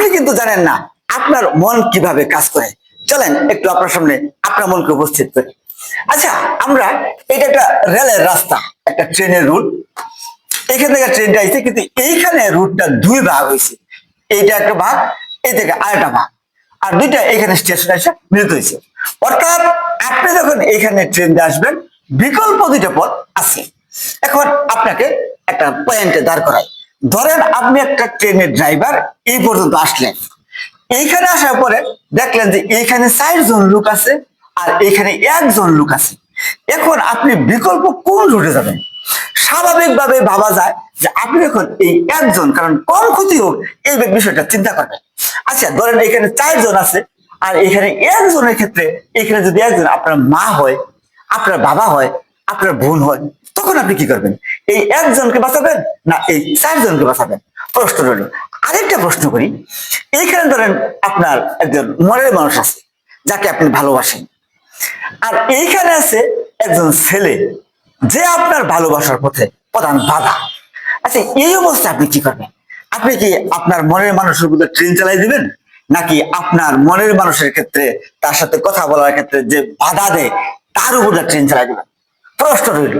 আপনি কিন্তু জানেন না আপনার মন কীভাবে কাজ করে। চলেন একটু আপনার সামনে আপনার মনকে উপস্থিত করি। আচ্ছা আমরা এটা একটা রেলের রাস্তা, একটা ট্রেনের রুট এখান থেকে ট্রেনটা আইছে, কিন্তু এইখানে রুটটা দুই ভাগ হয়েছে এইটা একটা ভাগ, এই থেকে আরেকটা ভাগ। আর দুইটা এখানে স্টেশন এসে মিলিত হয়েছে অর্থাৎ আপনি যখন এখানে ট্রেন আসবেন, বিকল্প দুইটা পথ আছে। এখন আপনাকে একটা পয়েন্টে দাঁড় করাই। ধরেন আপনি একটা ট্রেনের ড্রাইভার এই পর্যন্ত আসলেন। এইখানে আসার পরে দেখলেন যে এইখানে চারজন লোক আছে আর এইখানে একজন লোক আছে। এখন আপনি বিকল্প কোন রুটে যাবেন? স্বাভাবিকভাবে ভাবা যায় যে আপনি এখন এই একজন, কারণ কম ক্ষতি হোক, এই বিষয়টা চিন্তা করবেন। আচ্ছা ধরেন এখানে চারজন আছে আর এখানে একজনের ক্ষেত্রে এখানে যদি একজন আপনার মা হয়, আপনার বাবা হয়, আপনার বোন হয়, তখন আপনি কি করবেন? এই একজনকে বাঁচাবেন না এই চারজনকে বাঁচাবেন? প্রশ্ন রইল। আরেকটা প্রশ্ন করি। এইখানে ধরেন আপনার একজন মনের মানুষ আছে, যাকে আপনি ভালোবাসেন। আর এইখানে আছে একজন ছেলে, যে আপনার ভালোবাসার পথে প্রধান বাধা। আচ্ছা এই অবস্থায় আপনি কি করবেন? আপনি কি আপনার মনের মানুষের উপরে ট্রেন চালাই দিবেন? নাকি আপনার মনের মানুষের ক্ষেত্রে, তার সাথে কথা বলার ক্ষেত্রে যে বাধা দেয়, তার উপরে ট্রেন চালাই দিবেন? প্রশ্ন রইল।